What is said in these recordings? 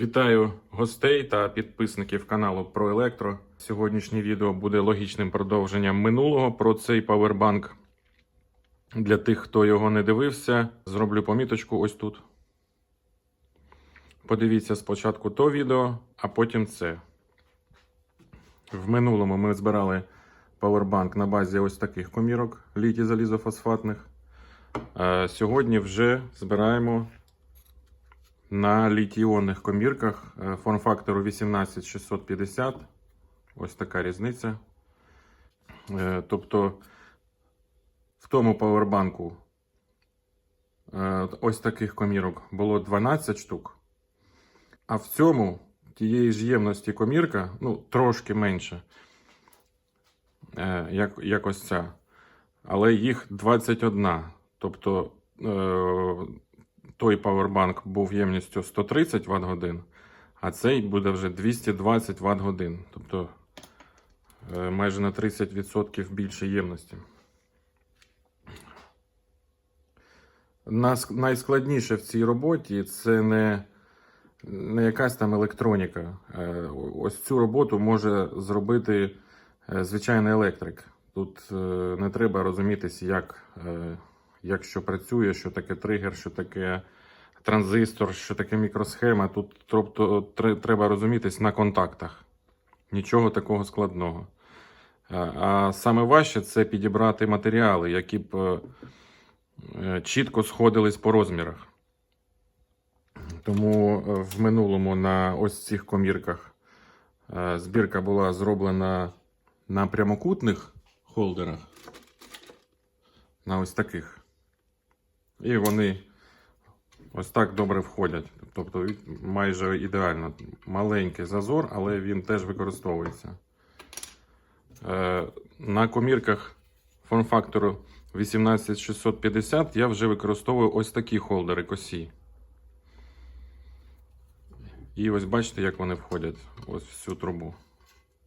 Вітаю гостей та підписників каналу про електро. Сьогоднішнє відео буде логічним продовженням минулого про цей павербанк. Для тих, хто його не дивився, зроблю поміточку ось тут. Подивіться спочатку то відео, а потім це. В минулому ми збирали павербанк на базі ось таких комірок літі залізофосфатних. Сьогодні вже збираємо на літій-іонних комірках е, форм-фактору 18650. Ось така різниця. Е, Тобто в тому павербанку е, ось таких комірок було 12 штук. А в цьому тієї ж ємності комірка, ну, трошки менше, як, як ось ця. Але їх 21. Тобто той павербанк був ємністю 130 Вт годин, а цей буде вже 220 Вт годин. Тобто е, майже на 30% більше ємності. Найскладніше в цій роботі це не, не якась там електроніка. Е, Ось цю роботу може зробити е, звичайний електрик. Тут не треба розумітися, як, як що працює, що таке тригер, що таке транзистор, що таке мікросхема. Тут тобто, треба розумітись на контактах. Нічого такого складного. А, саме важче це підібрати матеріали, які б е, е, чітко сходились по розмірах. Тому е, в минулому на ось цих комірках збірка була зроблена на прямокутних холдерах. На ось таких. І вони ось так добре входять. Тобто майже ідеально. Маленький зазор, але він теж використовується. Е, На комірках форм-фактору 18650 я вже використовую ось такі холдери косі. І ось бачите, як вони входять ось в цю трубу.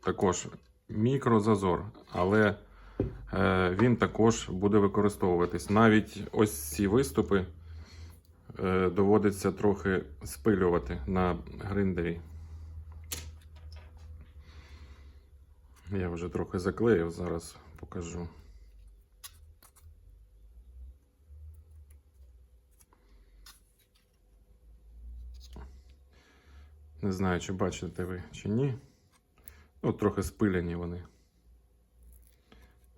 Також мікрозазор, але він також буде використовуватись. Навіть ось ці виступи е, доводиться трохи спилювати на гриндері. Я вже трохи заклеїв, зараз покажу. Не знаю, чи бачите ви чи ні. Ну, трохи спиляні вони.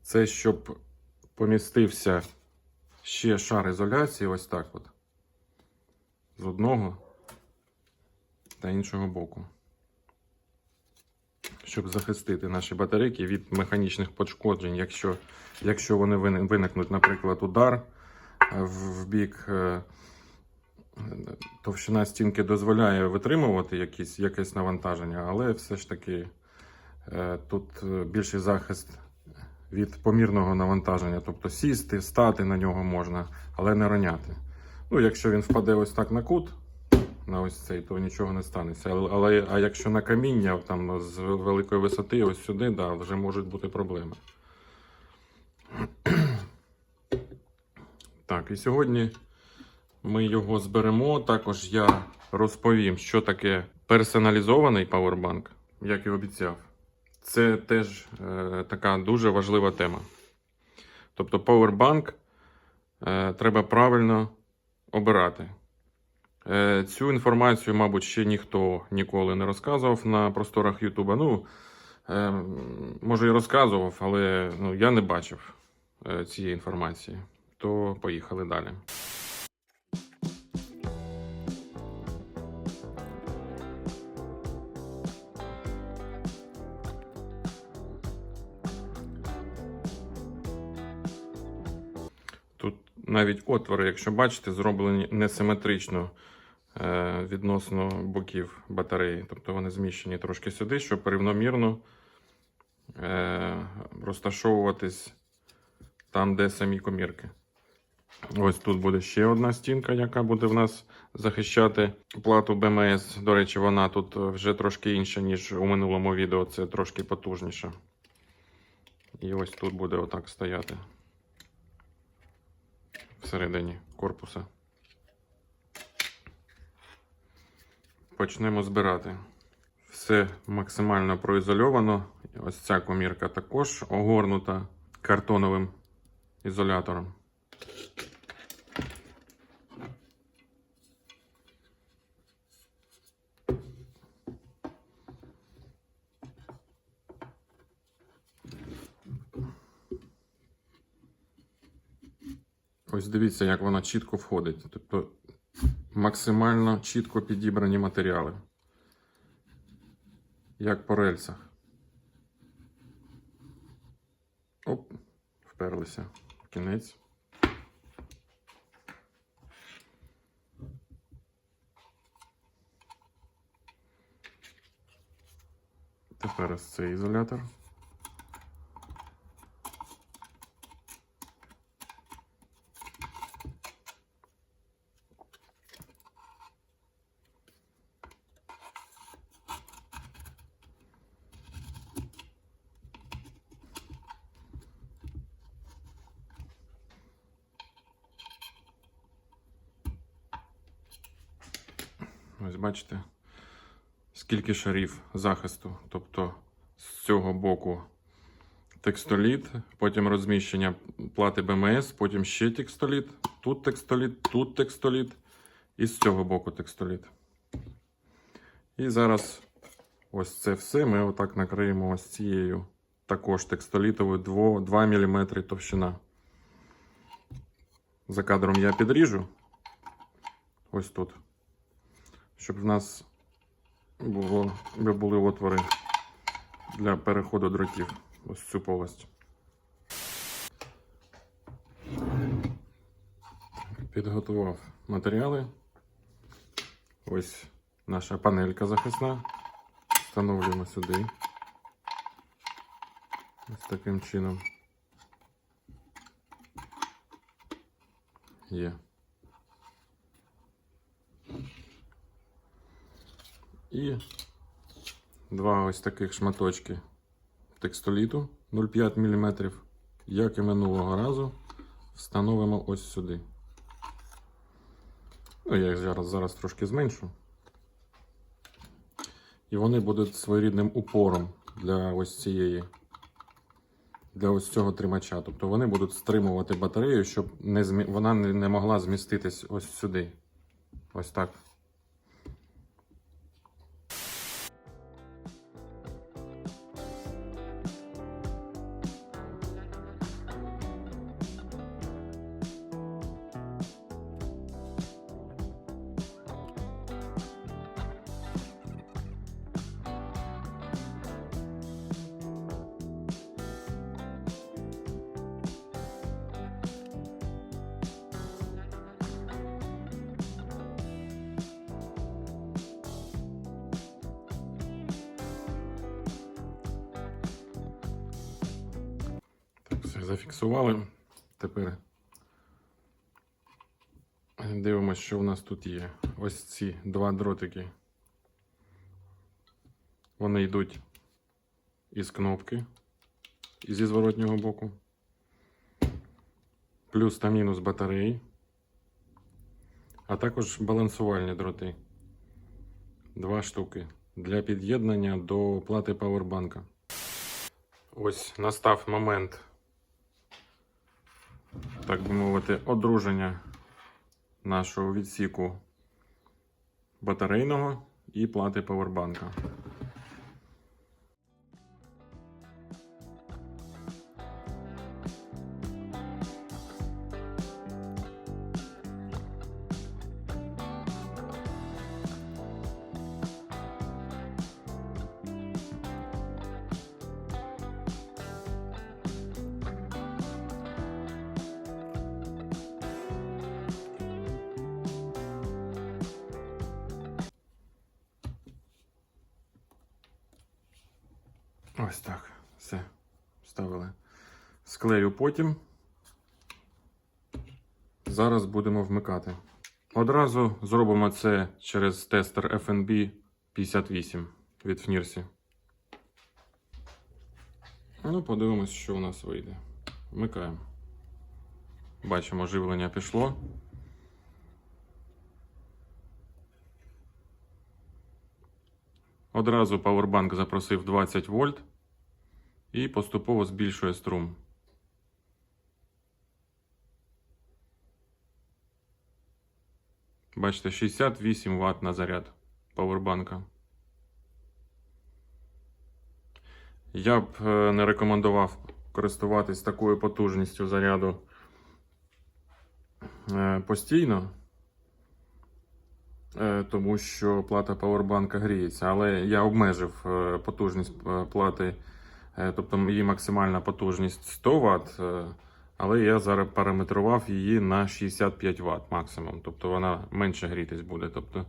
Це щоб помістився ще шар ізоляції, ось так от. З одного та іншого боку. Щоб захистити наші батарейки від механічних пошкоджень, якщо, якщо вони виникнуть, наприклад, удар е, в бік. е, Товщина стінки дозволяє витримувати якісь, якесь навантаження, але все ж таки е, тут більший захист від помірного навантаження. Тобто сісти, стати на нього можна, але не роняти. Ну, якщо він впаде ось так на кут, на ось цей, то нічого не станеться. Але, але а якщо на каміння там з великої висоти, ось сюди, да, вже можуть бути проблеми. Так, і сьогодні ми його зберемо. Також я розповім, що таке персоналізований павербанк, як і обіцяв. Це теж е, така дуже важлива тема. Тобто, павербанк е, треба правильно обирати. Е, цю інформацію, мабуть, ще ніхто ніколи не розказував на просторах Ютуба. Ну, е, може, і розказував, але ну, я не бачив е, цієї інформації. То поїхали далі. Тут навіть отвори, якщо бачите, зроблені несиметрично е, відносно боків батареї. Тобто вони зміщені трошки сюди, щоб рівномірно е, розташовуватись там, де самі комірки. Ось тут буде ще одна стінка, яка буде в нас захищати плату БМС. До речі, вона тут вже трошки інша, ніж у минулому відео. Це трошки потужніша. І ось тут буде отак стояти всередині корпуса. почнемо збирати. Все максимально проізольовано. Ось ця комірка також огорнута картоновим ізолятором. Ось дивіться, як вона чітко входить. Тобто максимально чітко підібрані матеріали. Як по рельсах. Оп, вперлися. в Кінець. Тепер ось цей ізолятор. Ось бачите, скільки шарів захисту. Тобто з цього боку текстоліт, потім розміщення плати БМС, потім ще текстоліт, тут текстоліт, тут текстоліт і з цього боку текстоліт. І зараз ось це все ми отак накриємо ось цією також текстолітовою 2, 2 мм товщина. За кадром я підріжу. Ось тут щоб в нас було, були отвори для переходу дротів. Ось цю полость. Підготував матеріали. Ось наша панелька захисна. Встановлюємо сюди. Ось таким чином. Є. І два ось таких шматочки текстоліту 0,5 мм, як і минулого разу, встановимо ось сюди. Ну, я їх зараз, зараз трошки зменшу. І вони будуть своєрідним упором для ось цієї, для ось цього тримача. Тобто вони будуть стримувати батарею, щоб не змі... вона не, могла зміститись ось сюди. Ось так. Зафіксували. Тепер дивимося, що в нас тут є. Ось ці два дротики. Вони йдуть із кнопки і зі зворотнього боку. Плюс та мінус батареї. А також балансувальні дроти. Два штуки для під'єднання до плати павербанка. Ось настав момент, так би мовити, одруження нашого відсіку батарейного і плати павербанка. Ось так. Все. Вставили. Склею потім. Зараз будемо вмикати. Одразу зробимо це через тестер FNB 58 від Фнірсі. Ну, подивимось, що у нас вийде. Вмикаємо. Бачимо, живлення пішло. Одразу павербанк запросив 20 вольт і поступово збільшує струм. Бачите, 68 Вт на заряд павербанка. Я б е, не рекомендував користуватись такою потужністю заряду е, постійно, е, тому що плата павербанка гріється. Але я обмежив потужність плати, тобто її максимальна потужність 100 Вт, е, але я зараз параметрував її на 65 Вт максимум. Тобто вона менше грітись буде. Тобто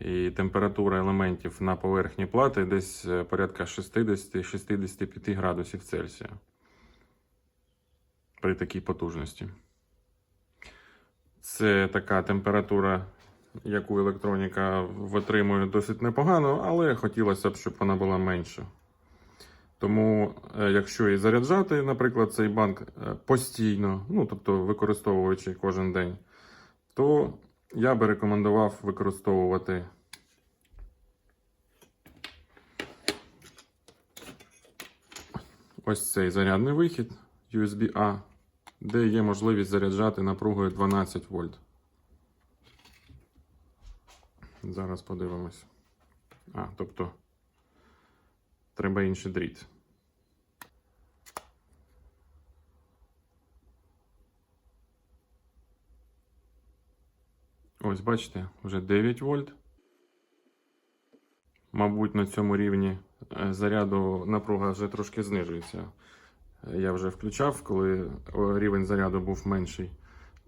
і температура елементів на поверхні плати десь е, порядка 60-65 градусів Цельсія при такій потужності. Це така температура, яку електроніка витримує досить непогано, але хотілося б, щоб вона була менша. Тому, е, якщо і заряджати, наприклад, цей банк е, постійно, ну тобто використовуючи кожен день, то я би рекомендував використовувати ось цей зарядний вихід USB-A, де є можливість заряджати напругою 12 вольт. Зараз подивимось. А, тобто треба інший дріт. Ось, бачите, вже 9 вольт. Мабуть, на цьому рівні е, заряду напруга вже трошки знижується. Е, Я вже включав, коли рівень заряду був менший,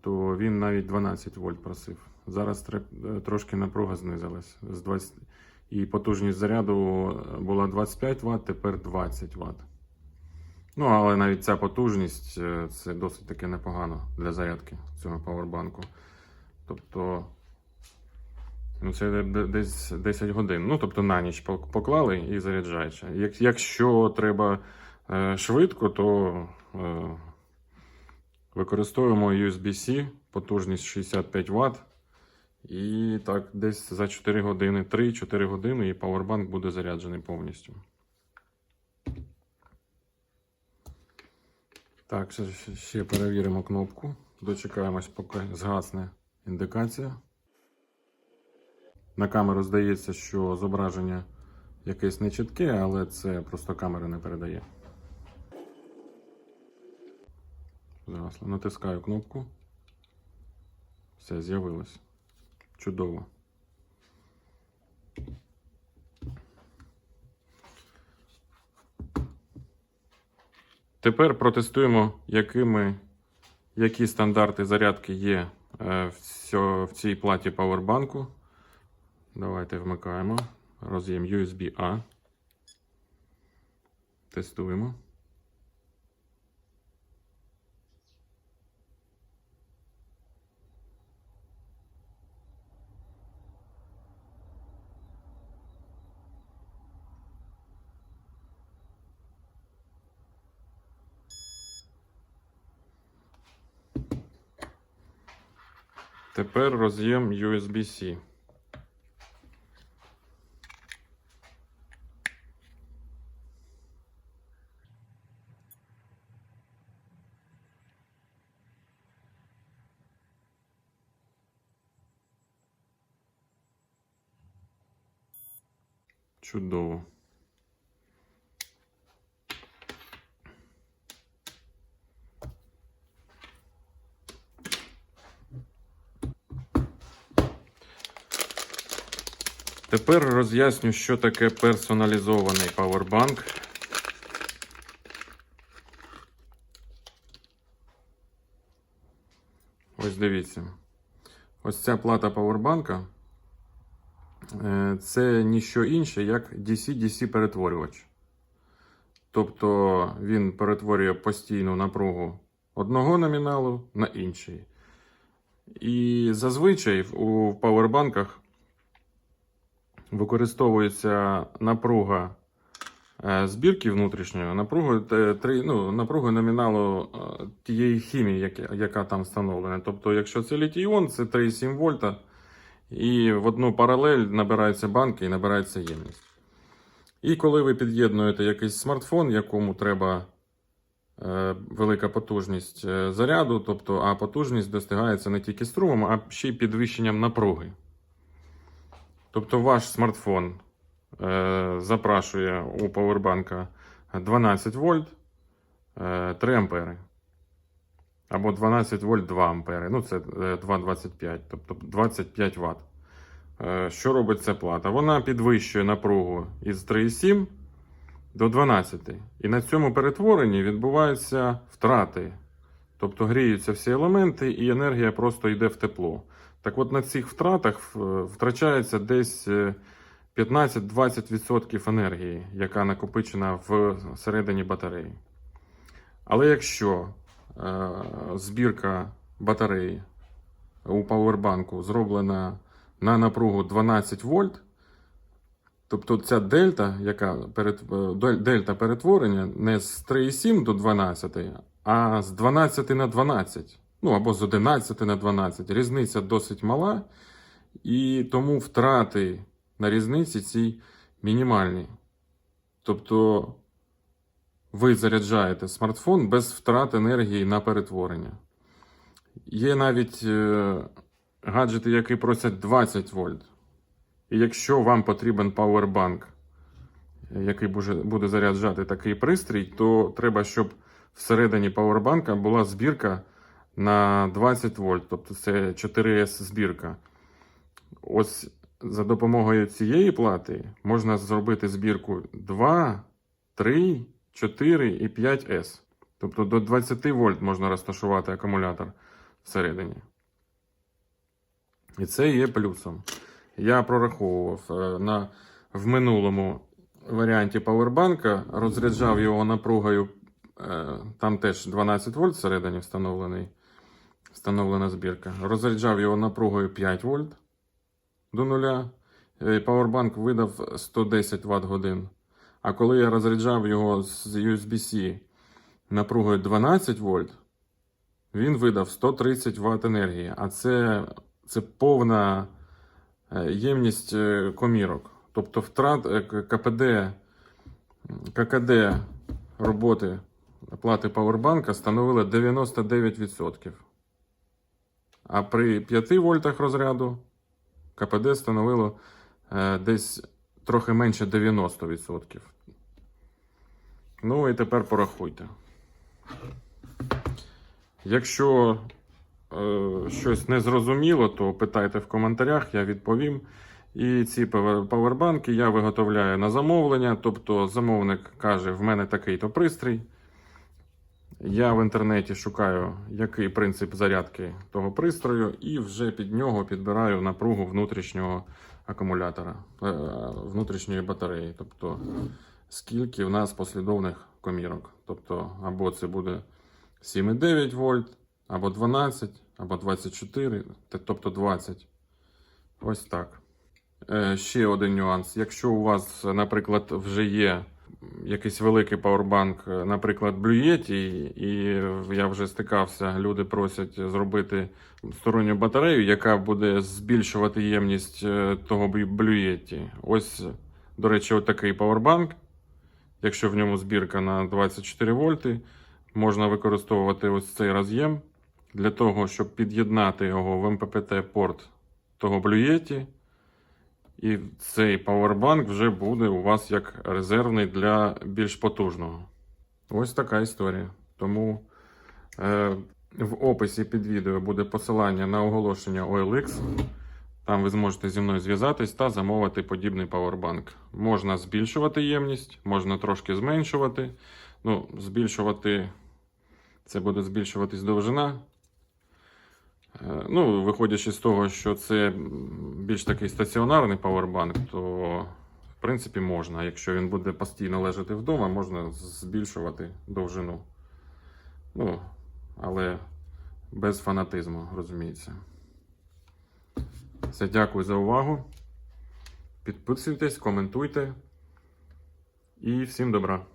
то він навіть 12 вольт просив. Зараз е, трошки напруга знизилась. З 20... І потужність заряду була 25 Вт, тепер 20 Вт. Ну, але навіть ця потужність це досить таки непогано для зарядки цього павербанку. Тобто, ну, це де- де- десь 10 годин. Ну, тобто на ніч поклали і заряджаєш. Як, якщо треба е, швидко, то е, використовуємо USB-C, потужність 65 Вт. І так, десь за 4 години, 3-4 години, і павербанк буде заряджений повністю. Так, ще перевіримо кнопку. Дочекаємось, поки згасне індикація. На камеру здається, що зображення якесь нечітке, але це просто камера не передає. Згасло. Натискаю кнопку. Все, з'явилось. Чудово. Тепер протестуємо, якими, які стандарти зарядки є е, в, в цій платі павербанку. Давайте вмикаємо. Роз'єм USB-A. Тестуємо. Тепер роз'єм USB-C. Чудово. Тепер роз'ясню, що таке персоналізований павербанк. Ось дивіться. Ось ця плата павербанка це ніщо інше, як DC-DC перетворювач. Тобто він перетворює постійну напругу одного номіналу на інший. І зазвичай у павербанках використовується напруга е, збірки внутрішньої, напругою, те- три- ну, напругою номіналу е, тієї хімії, яка там встановлена. Тобто, якщо це літій-іон, це 3,7 вольта, і в одну паралель набираються банки і набирається ємність. І коли ви під'єднуєте якийсь смартфон, якому треба е, велика потужність е, заряду, тобто, а потужність достигається не тільки струмом, а ще й підвищенням напруги. Тобто ваш смартфон е, запрашує у павербанка 12 вольт е, 3 ампери. Або 12 вольт 2 ампери. Ну, це е, 2,25, тобто 25 Вт. Е, Що робить ця плата? Вона підвищує напругу із 3,7 до 12. І на цьому перетворенні відбуваються втрати. Тобто гріються всі елементи, і енергія просто йде в тепло. Так от на цих втратах е, втрачається десь е, 15-20% енергії, яка накопичена всередині батареї. Але якщо е, збірка батареї у павербанку зроблена на напругу 12 вольт, тобто ця дельта, яка перед, е, дельта перетворення не з 3,7 до 12, а з 12 на 12, ну або з 11 на 12. Різниця досить мала, і тому втрати на різниці цій мінімальні. Тобто ви заряджаєте смартфон без втрат енергії на перетворення. Є навіть е, гаджети, які просять 20 вольт. І якщо вам потрібен пауербанк, який буде- заряджати такий пристрій, то треба, щоб всередині пауербанка була збірка на 20 вольт, тобто це 4С збірка. Ось за допомогою цієї плати можна зробити збірку 2, 3, 4 і 5С. Тобто до 20 вольт можна розташувати акумулятор всередині. І це є плюсом. Я прораховував е, на, в минулому варіанті павербанка, розряджав його напругою, е, там теж 12 вольт всередині встановлений, встановлена збірка. Розряджав його напругою 5 вольт до нуля. Е, Павербанк видав 110 Вт годин. А коли я розряджав його з USB-C напругою 12 вольт, він видав 130 Вт енергії. А це, це повна е, ємність е, комірок. Тобто втрат е, КПД, ККД роботи плати павербанка становила 99%. А при 5 вольтах розряду КПД становило десь трохи менше 90%. Ну і тепер порахуйте. Якщо е, щось не зрозуміло, то питайте в коментарях, я відповім. І ці павербанки я виготовляю на замовлення. Тобто замовник каже, в мене такий-то пристрій. Я в інтернеті шукаю, який принцип зарядки того пристрою, і вже під нього підбираю напругу внутрішнього акумулятора, е, внутрішньої батареї. Тобто, скільки в нас послідовних комірок. Тобто, або це буде 7,9 вольт, або 12, або 24, тобто 20. Ось так. Е, ще один нюанс. Якщо у вас, наприклад, вже є якийсь великий павербанк, е, наприклад, Yeti, і я вже стикався, люди просять зробити сторонню батарею, яка буде збільшувати ємність е, того Yeti. Ось, до речі, отакий павербанк. Якщо в ньому збірка на 24 вольти, можна використовувати ось цей роз'єм для того, щоб під'єднати його в МППТ-порт того Yeti. І цей павербанк вже буде у вас як резервний для більш потужного. Ось така історія. Тому е, в описі під відео буде посилання на оголошення OLX. Там ви зможете зі мною зв'язатись та замовити подібний павербанк. Можна збільшувати ємність, можна трошки зменшувати. Ну, збільшувати це буде збільшуватись довжина. Е, Ну, виходячи з того, що це більш такий стаціонарний павербанк, то в принципі можна. Якщо він буде постійно лежати вдома, можна збільшувати довжину. Ну, але без фанатизму, розуміється. Все, дякую за увагу. Підписуйтесь, коментуйте. І всім добра.